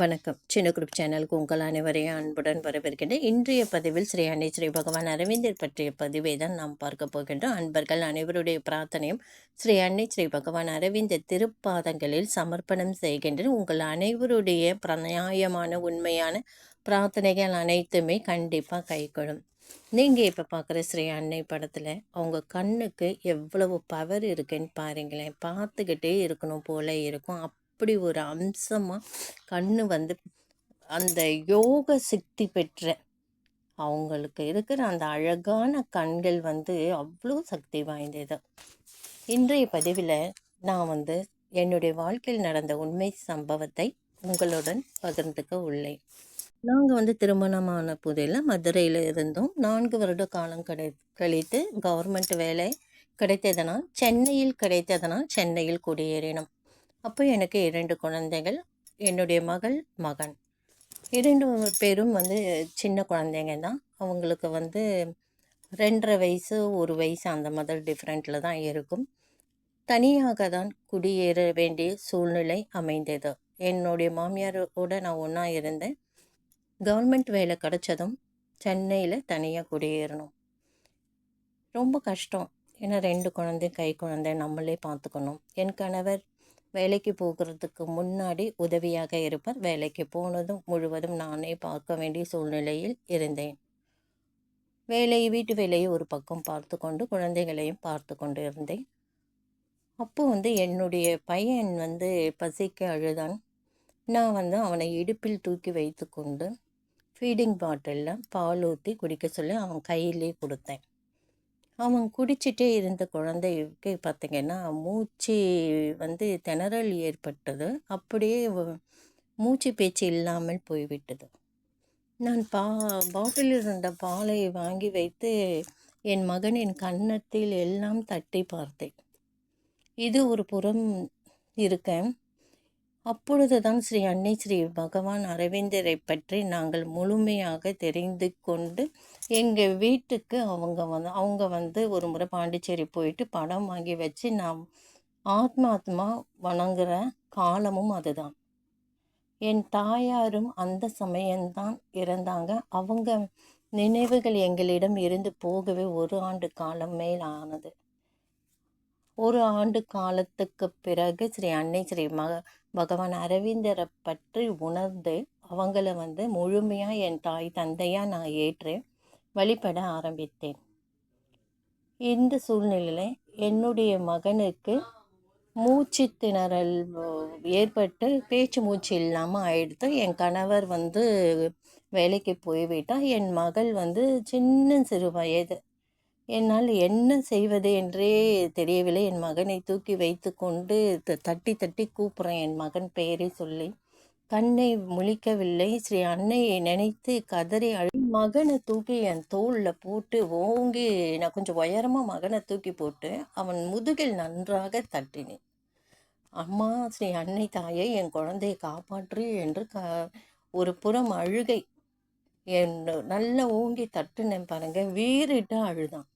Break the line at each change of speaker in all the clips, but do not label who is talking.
வணக்கம். சின்ன குரூப் சேனலுக்கு உங்கள் அனைவரையும் அன்புடன் வரவேற்கின்றேன். இன்றைய பதிவில் ஸ்ரீ அன்னை ஸ்ரீ பகவான் அரவிந்தர் பற்றிய பதிவை தான் நாம் பார்க்க போகின்றோம். அன்பர்கள் அனைவருடைய பிரார்த்தனையும் ஸ்ரீ அன்னை ஸ்ரீ பகவான் அரவிந்தர் திருப்பாதங்களில் சமர்ப்பணம் செய்கின்றன. உங்கள் அனைவருடைய பிரநியாயமான உண்மையான பிரார்த்தனைகள் அனைத்துமே கண்டிப்பாக கைகொள்ளும் நீங்கள் இப்போ பார்க்குற ஸ்ரீ அன்னை படத்தில் அவங்க கண்ணுக்கு எவ்வளவு பவர் இருக்குன்னு பாருங்களேன். பார்த்துக்கிட்டே இருக்கணும் போல இருக்கும். அப் அப்படி ஒரு அம்சமாக கண்ணு வந்து அந்த யோக சக்தி பெற்ற அவங்களுக்கு இருக்கிற அந்த அழகான கண்கள் வந்து அவ்வளோ சக்தி வாய்ந்தது. இன்றைய பதிவில் நான் வந்து என்னுடைய வாழ்க்கையில் நடந்த உண்மை சம்பவத்தை உங்களுடன் பகிர்ந்துக்க உள்ளேன். நாங்கள் வந்து திருமணமான புதையில் மதுரையில் இருந்தோம். நான்கு வருட காலம் கிடை கழித்து கவர்மெண்ட் வேலை கிடைத்ததனால் சென்னையில் கிடைத்ததனால் சென்னையில் குடியேறினோம். அப்போ எனக்கு இரண்டு குழந்தைகள் என்னுடைய மகள் மகன். இரண்டு பேரும் வந்து சின்ன குழந்தைங்க தான். அவங்களுக்கு வந்து ரெண்டரை வயசு ஒரு வயசு அந்த மாதிரி டிஃப்ரெண்ட்டில் தான் இருக்கும். தனியாக தான் குடியேற வேண்டிய சூழ்நிலை அமைந்தது. என்னுடைய மாமியாரோட நான் ஒன்றா இருந்தேன். கவர்மெண்ட் வேலை கிடச்சதும் சென்னையில் தனியாக குடியேறணும். ரொம்ப கஷ்டம். ஏன்னா ரெண்டு குழந்தை கை குழந்தை நம்மளே பார்த்துக்கணும். என் கணவர் வேலைக்கு போகிறதுக்கு முன்னாடி உதவியாக இருப்பார். வேலைக்கு போனதும் முழுவதும் நானே பார்க்க வேண்டிய சூழ்நிலையில் இருந்தேன். வேலையை வீட்டு வேலையை ஒரு பக்கம் பார்த்து கொண்டு குழந்தைகளையும் பார்த்து கொண்டு இருந்தேன். அப்போ வந்து என்னுடைய பையன் வந்து பசிக்க அழுதான். நான் வந்து அவனை இடுப்பில் தூக்கி வைத்து கொண்டு ஃபீடிங் பாட்டிலில் பால் ஊற்றி குடிக்க சொல்லி அவன் கையிலே கொடுத்தேன். அவன் குடிச்சிட்டே இருந்த குழந்தைக்கு பார்த்திங்கன்னா மூச்சு வந்து திணறல் ஏற்பட்டது. அப்படியே மூச்சு பேச்சு இல்லாமல் போய்விட்டது. நான் பா பாட்டிலில் இருந்த பாலை வாங்கி வைத்து என் மகனின் கன்னத்தில் எல்லாம் தட்டி பார்த்தேன். இது ஒரு புறம் இருக்கேன். அப்பொழுதுதான் ஸ்ரீ அன்னை ஸ்ரீ பகவான் அரவிந்தரை பற்றி நாங்கள் முழுமையாக தெரிந்து கொண்டு எங்கள் வீட்டுக்கு அவங்க வந்து அவங்க வந்து ஒரு முறை பாண்டிச்சேரி போயிட்டு படம் வாங்கி வச்சு நான் ஆத்மாத்மா வணங்குற காலமும் அதுதான். என் தாயாரும் அந்த சமயம்தான் இறந்தாங்க. அவங்க நினைவுகள் எங்களிடம் இருந்து போகவே ஒரு ஆண்டு காலம் மேல் ஆனது ஒரு ஆண்டு காலத்துக்கு பிறகு ஸ்ரீ அன்னை ஸ்ரீ மக பகவான் அரவிந்தரை பற்றி உணர்ந்து அவங்கள வந்து முழுமையாக என் தாய் தந்தையாக நான் ஏற்று வழிபட ஆரம்பித்தேன். இந்த சூழ்நிலையில் என்னுடைய மகனுக்கு மூச்சு திணறல் ஏற்பட்டு பேச்சு மூச்சு இல்லாமல் ஆயிடுத்து. என் கணவர் வந்து வேலைக்கு போய்விட்டால் என் மகள் வந்து சின்ன சிறு வயது. என்னால் என்ன செய்வது என்றே தெரியவில்லை. என் மகனை தூக்கி வைத்து கொண்டு தட்டி தட்டி கூப்பிட்றேன். என் மகன் பெயரை சொல்லி கண்ணை முழிக்கவில்லை. ஸ்ரீ அன்னையை நினைத்து கதறி அழி மகனை தூக்கி என் தோளில் போட்டு ஓங்கி நான் கொஞ்சம் உயரமாக மகனை தூக்கி போட்டு அவன் முதுகில் நன்றாக தட்டினேன். அம்மா ஸ்ரீ அன்னை தாயை என் குழந்தையை காப்பாற்று என்று க ஒரு புறம் அழுகை. என் நல்லா ஓங்கி தட்டுனேன் பாருங்க வீறிட்டு அழுதான்.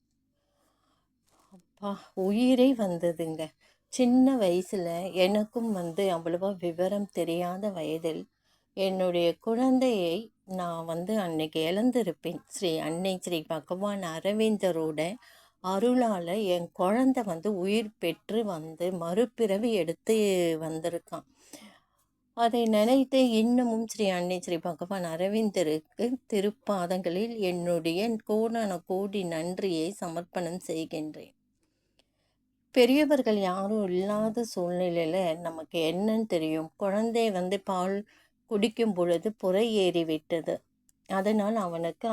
அப்பா உயிரே வந்ததுங்க. சின்ன வயசில் எனக்கும் வந்து அவ்வளோவா விவரம் தெரியாத வயதில் என்னுடைய குழந்தையை நான் வந்து அன்னைக்கு இழந்திருப்பேன். ஸ்ரீ அன்னை ஸ்ரீ பகவான் அரவிந்தரோட அருளால் என் குழந்தை வந்து உயிர் பெற்று வந்து மறுபிறவி எடுத்து வந்திருக்கான். அதை நினைத்து இன்னமும் ஸ்ரீ அன்னை ஸ்ரீ பகவான் அரவிந்தருக்கு திருப்பாதங்களில் என்னுடைய கோடான கோடி நன்றியை சமர்ப்பணம் செய்கின்றேன். பெரியவர்கள் யாரும் இல்லாத சூழ்நிலையில் நமக்கு என்னன்னு தெரியும். குழந்தை வந்து பால் குடிக்கும் பொழுது புறை ஏறி விட்டது. அதனால் அவனுக்கு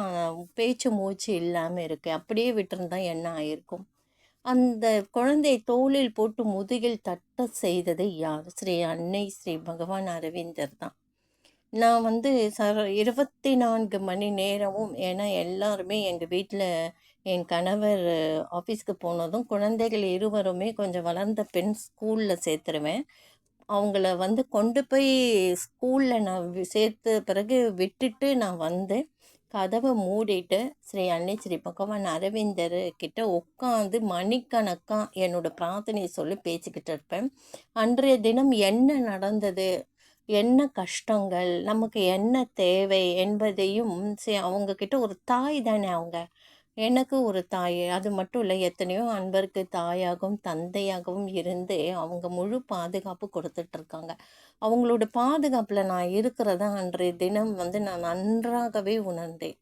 பேச்சு மூச்சு இல்லாமல் இருக்கு. அப்படியே விட்டுருந்தா என்ன ஆயிருக்கும்? அந்த குழந்தை தோளில் போட்டு முதுகில் தட்ட செய்தது யார்? ஸ்ரீ அன்னை ஸ்ரீ பகவான் அரவிந்தர் தான். நான் வந்து ச இருபத்தி நான்கு மணி நேரமும் ஏன்னா எல்லாருமே எங்கள் வீட்டில் என் கணவர் ஆஃபீஸ்க்கு போனதும் குழந்தைகள் இருவருமே கொஞ்சம் வளர்ந்த பெண் ஸ்கூலில் சேர்த்துருவேன். அவங்கள வந்து கொண்டு போய் ஸ்கூலில் நான் சேர்த்த பிறகு விட்டுட்டு நான் வந்து கதவை மூடிட்டு ஸ்ரீ அன்னை ஸ்ரீ பகவான் அரவிந்தர் கிட்ட உட்காந்து மணிக்கணக்காக என்னோடய பிரார்த்தனையை சொல்லி பேசிக்கிட்டு இருப்பேன். அன்றைய தினம் என்ன நடந்தது? என்ன கஷ்டங்கள்? நமக்கு என்ன தேவை என்பதையும் சரி அவங்கக்கிட்ட ஒரு தாய் தானே அவங்க. எனக்கு ஒரு தாய். அது மட்டும் இல்லை எத்தனையோ அன்பருக்கு தாயாகவும் தந்தையாகவும் இருந்து அவங்க முழு பாதுகாப்பு கொடுத்துட்ருக்காங்க. அவங்களோட பாதுகாப்பில் நான் இருக்கிறதா அன்றைய தினம் வந்து நான் நன்றாகவே உணர்ந்தேன்.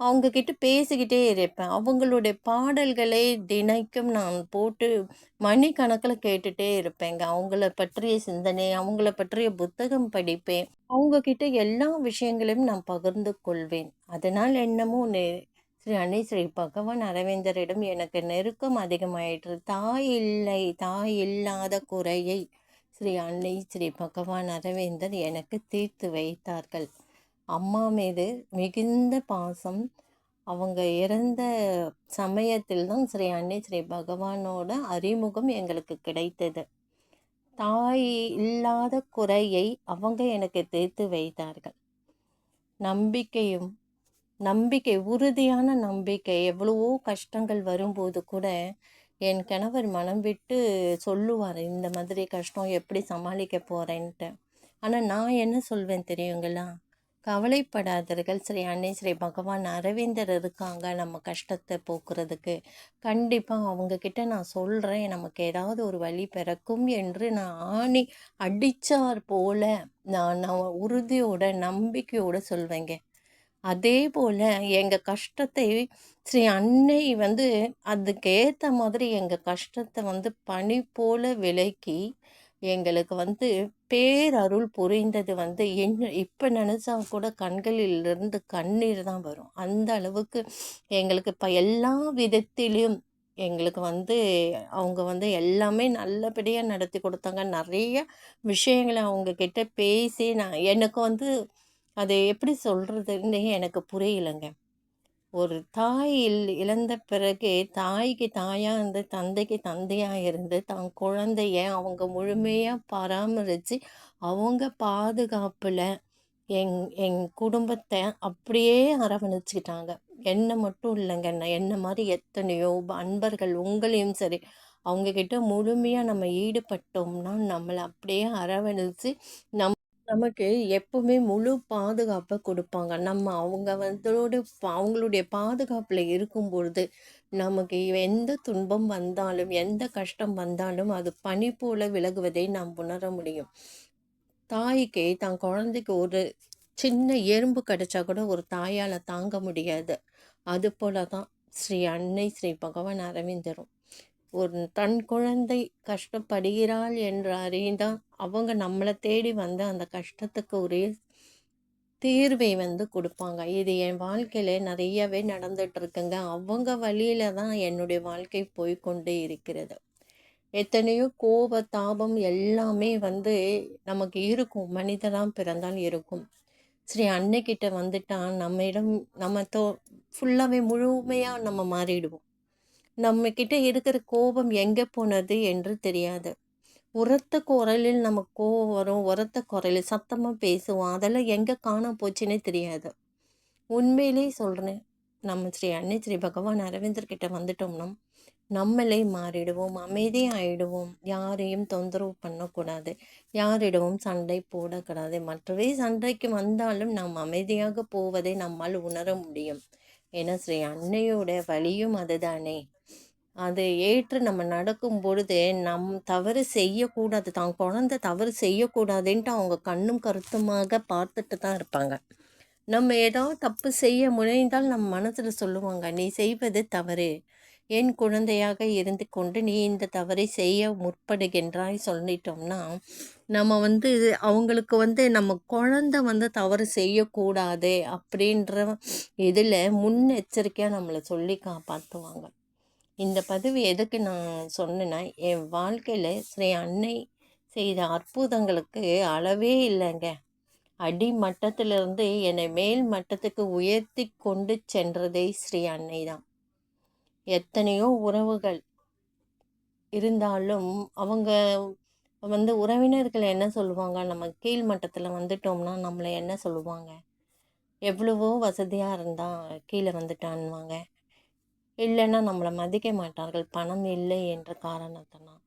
அவங்கக்கிட்ட பேசிக்கிட்டே இருப்பேன். அவங்களுடைய பாடல்களை தினைக்கும் நான் போட்டு மணிக்கணக்கில் கேட்டுகிட்டே இருப்பேங்க. அவங்கள பற்றிய சிந்தனை அவங்கள பற்றிய புத்தகம் படிப்பேன். அவங்கக்கிட்ட எல்லா விஷயங்களையும் நான் பகிர்ந்து கொள்வேன். அதனால் என்னமோ ஸ்ரீ அன்னை ஸ்ரீ பகவான் அரவிந்தரிடம் எனக்கு நெருக்கம் அதிகமாயிற்று. தாய் இல்லை தாய் இல்லாத குறையை ஸ்ரீ அன்னை ஸ்ரீ பகவான் அரவிந்தர் எனக்கு தீர்த்து வைத்தார்கள். அம்மா மீது மிகுந்த பாசம். அவங்க இறந்த சமயத்தில் தான் ஸ்ரீ அன்னை ஸ்ரீ பகவானோட அறிமுகம் எங்களுக்கு கிடைத்தது. தாய் இல்லாத குறையை அவங்க எனக்கு தீர்த்து வைத்தார்கள். நம்பிக்கையும் நம்பிக்கை உறுதியான நம்பிக்கை எவ்வளவோ கஷ்டங்கள் வரும்போது கூட என் கணவர் மனம் விட்டு சொல்லுவார் இந்த மாதிரி கஷ்டம் எப்படி சமாளிக்க போகிறேன்ட்டு ஆனால் நான் என்ன சொல்வேன் தெரியுங்களா? கவலைப்படாதீர்கள். ஸ்ரீ அன்னை ஸ்ரீ பகவான் அரவிந்தர் இருக்காங்க நம்ம கஷ்டத்தை போக்குறதுக்கு. கண்டிப்பாக அவங்கக்கிட்ட நான் சொல்கிறேன் நமக்கு ஏதாவது ஒரு வழி பிறக்கும் என்று நான் ஆணி அடித்தார் போல நான் நான் உறுதியோட நம்பிக்கையோடு சொல்வேங்க. அதே போல் எங்கள் கஷ்டத்தை ஸ்ரீ அன்னை வந்து அதுக்கேற்ற மாதிரி எங்கள் கஷ்டத்தை வந்து பனி போல விலக்கி எங்களுக்கு வந்து பேரருள் புரிந்தது வந்து என்ன இப்போ நினச்சா கூட கண்களிலிருந்து கண்ணீர் தான் வரும். அந்த அளவுக்கு எங்களுக்கு இப்போ எல்லா விதத்திலையும் எங்களுக்கு வந்து அவங்க வந்து எல்லாமே நல்லபடியாக நடத்தி கொடுத்தாங்க. நிறைய விஷயங்களை அவங்கக்கிட்ட பேசி நான் எனக்கு வந்து அதை எப்படி சொல்கிறதுன்னே எனக்கு புரியலைங்க. ஒரு தாய் இழந்த பிறகு தாய்க்கு தாயாக இருந்து தந்தைக்கு தந்தையாக இருந்து தன் குழந்தைய அவங்க முழுமையாக பராமரித்து அவங்க பாதுகாப்பில் எங் எங் குடும்பத்தை அப்படியே அரவணைச்சிக்கிட்டாங்க. என்னை மட்டும் இல்லைங்க என்ன மாதிரி எத்தனையோ அன்பர்கள் உங்களையும் சரி அவங்கக்கிட்ட முழுமையாக நம்ம ஈடுபட்டோம்னா நம்மளை அப்படியே அரவணைச்சு நம் நமக்கு எப்பவுமே முழு பாதுகாப்பை கொடுப்பாங்க. நம்ம அவங்க வந்தோடு அவங்களுடைய பாதுகாப்பில் இருக்கும் பொழுது, நமக்கு எந்த துன்பம் வந்தாலும், எந்த கஷ்டம் வந்தாலும், அது பனி போல விலகுவதை நாம் உணர முடியும். தாய்க்கு தன் குழந்தைக்கு ஒரு சின்ன எறும்பு கடிச்சா கூட ஒரு தாயால் தாங்க முடியாது. அதுபோல தான் ஸ்ரீ அன்னை ஸ்ரீ பகவான் அரவிந்தரும். ஒரு தன் குழந்தை கஷ்டப்படுகிறாள் என்று அறிந்தால் அவங்க நம்மளை தேடி வந்து அந்த கஷ்டத்துக்கு ஒரே தீர்வை வந்து கொடுப்பாங்க. இது என் வாழ்க்கையில் நிறையவே நடந்துகிட்ருக்குங்க அவங்க வழியில் தான் என்னுடைய வாழ்க்கை போய்கொண்டே இருக்கிறது. எத்தனையோ கோப தாபம் எல்லாமே வந்து நமக்கு இருக்கும். மனிதனாக பிறந்தால் இருக்கும். ஸ்ரீ அன்னைக்கிட்ட வந்துட்டால் நம்மிடம் நம்ம தோ ஃபுல்லாகவே முழுமையாக நம்ம மாறிடுவோம். நம்மக்கிட்ட இருக்கிற கோபம் எங்கே போனது என்று தெரியாது. உரத்த குரலில் நம்ம கோவம் வரும் உரத்த குரலில் சத்தமாக பேசுவோம். அதெல்லாம் எங்கே காண போச்சுன்னே தெரியாது. உண்மையிலே சொல்கிறேன் நம்ம ஸ்ரீ அன்னை ஸ்ரீ பகவான் அரவிந்தர்கிட்ட வந்துட்டோம்னா நம்மளே மாறிடுவோம் அமைதி ஆயிடுவோம். யாரையும் தொந்தரவு பண்ணக்கூடாது யாரிடமும் சண்டை போடக்கூடாது. மற்றவே சண்டைக்கு வந்தாலும் நாம் அமைதியாக போவதை நம்மால் உணர முடியும். ஏன்னா ஸ்ரீ அன்னையோட வழியும் அதுதானே. அதை ஏற்று நம்ம நடக்கும் பொழுது நம் தவறு செய்யக்கூடாது தான் குழந்தை தவறு செய்யக்கூடாதுன்ட்டு அவங்க கண்ணும் கருத்துமாக பார்த்துட்டு தான் இருப்பாங்க. நம்ம ஏதோ தப்பு செய்ய முனைந்தால் நம் மனசில் சொல்லுவாங்க நீ செய்வது தவறு. என் குழந்தையாக இருந்து கொண்டு நீ இந்த தவறை செய்ய முற்படுகின்றாய் சொல்லிட்டோம்னா நம்ம வந்து அவங்களுக்கு வந்து நம்ம குழந்தை வந்து தவறு செய்யக்கூடாது அப்படின்ற இதில் முன்னெச்சரிக்கையாக நம்மளை சொல்லி காப்பாற்றுவாங்க இந்த பதிவு எதுக்கு நான் சொன்னேன்னா என் வாழ்க்கையில் ஸ்ரீ அன்னை செய்த அற்புதங்களுக்கு அளவே இல்லைங்க. அடி மட்டத்திலிருந்து என்னை மேல் மட்டத்துக்கு உயர்த்தி கொண்டு சென்றதே ஸ்ரீ அன்னை தான் எத்தனையோ உறவுகள் இருந்தாலும் அவங்க வந்து உறவினர்கள் என்ன சொல்லுவாங்க? நம்ம கீழ் மட்டத்தில் வந்துட்டோம்னா நம்மளை என்ன சொல்லுவாங்க? எவ்வளவோ வசதியாக இருந்தால் கீழே வந்துட்டான்வாங்க இல்லைன்னா நம்மளை மதிக்க மாட்டார்கள். பணம் இல்லை என்ற காரணத்தினால்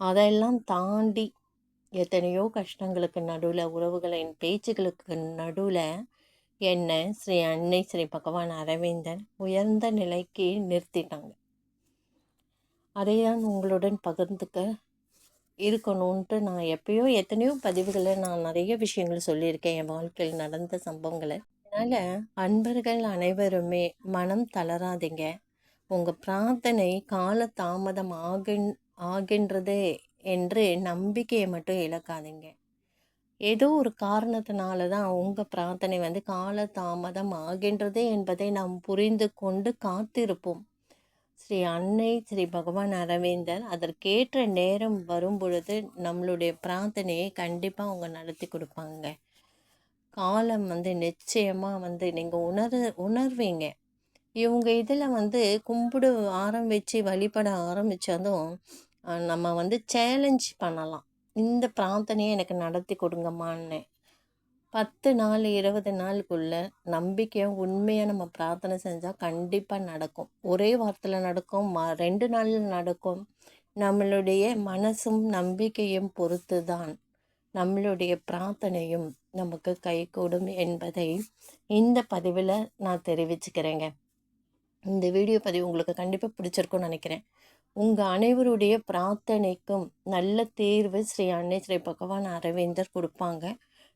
அதையெல்லாம் தாண்டி எத்தனையோ கஷ்டங்களுக்கு நடுவில் உறவுகளின் பேச்சுகளுக்கு நடுவில் என்னை? ஸ்ரீ அன்னை ஸ்ரீ பகவான் அரவிந்தன் உயர்ந்த நிலைக்கு நிறுத்திட்டாங்க. அதை தான் உங்களுடன் பகிர்ந்துக்க இருக்கணுன்ட்டு நான் எப்பயோ எத்தனையோ பதிவுகளை நான் நிறைய விஷயங்கள் சொல்லியிருக்கேன். என் வாழ்க்கையில் நடந்த சம்பவங்களை. அதனால் அன்பர்கள் அனைவருமே மனம் தளராதீங்க. உங்கள் பிரார்த்தனை கால தாமதம் ஆகின் ஆகின்றது என்று நம்பிக்கையை மட்டும் இழக்காதீங்க. ஏதோ ஒரு காரணத்தினால தான் உங்கள் பிரார்த்தனை வந்து கால தாமதம் ஆகின்றது என்பதை நாம் புரிந்து கொண்டு காத்திருப்போம். ஸ்ரீ அன்னை ஸ்ரீ பகவான் அரவிந்தர் அதற்கேற்ற நேரம் வரும் பொழுது நம்மளுடைய பிரார்த்தனையை கண்டிப்பாக அவங்க நடத்தி கொடுப்பாங்க. காலம் வந்து நிச்சயமாக வந்து நீங்கள் உணர் உணர்வீங்க. இவங்க இதில் வந்து கும்பிடு ஆரம்பித்து வழிபட ஆரம்பித்ததும் நம்ம வந்து சேலஞ்ச் பண்ணலாம். இந்த பிரார்த்தனையை எனக்கு நடத்தி கொடுங்கம்மான்னு. பத்து நாள் இருபது நாளுக்குள்ள நம்பிக்கையும் உண்மையாக நம்ம பிரார்த்தனை செஞ்சால் கண்டிப்பாக நடக்கும். ஒரே வாரத்தில் நடக்கும் ம ரெண்டு நாளில் நடக்கும். நம்மளுடைய மனசும் நம்பிக்கையும் பொறுத்து தான் நம்மளுடைய பிரார்த்தனையும் நமக்கு கைகூடும் என்பதை இந்த பதிவில் நான் தெரிவிச்சுக்கிறேங்க. இந்த வீடியோ பதிவு உங்களுக்கு கண்டிப்பாக பிடிச்சிருக்கும்னு நினைக்கிறேன். உங்கள் அனைவருடைய பிரார்த்தனைக்கும் நல்ல தேர்வு ஸ்ரீ அன்னை ஸ்ரீ பகவான் அரவிந்தர் கொடுப்பாங்க.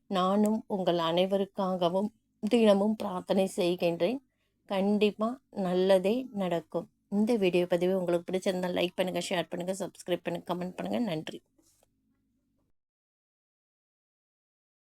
நானும் உங்கள் அனைவருக்காகவும் தினமும் பிரார்த்தனை செய்கின்றேன். கண்டிப்பாக நல்லதே நடக்கும். இந்த வீடியோ பதிவு உங்களுக்கு பிடிச்சிருந்தால் லைக் பண்ணுங்கள் ஷேர் பண்ணுங்கள் சப்ஸ்கிரைப் பண்ணுங்கள் கமெண்ட் பண்ணுங்கள் நன்றி.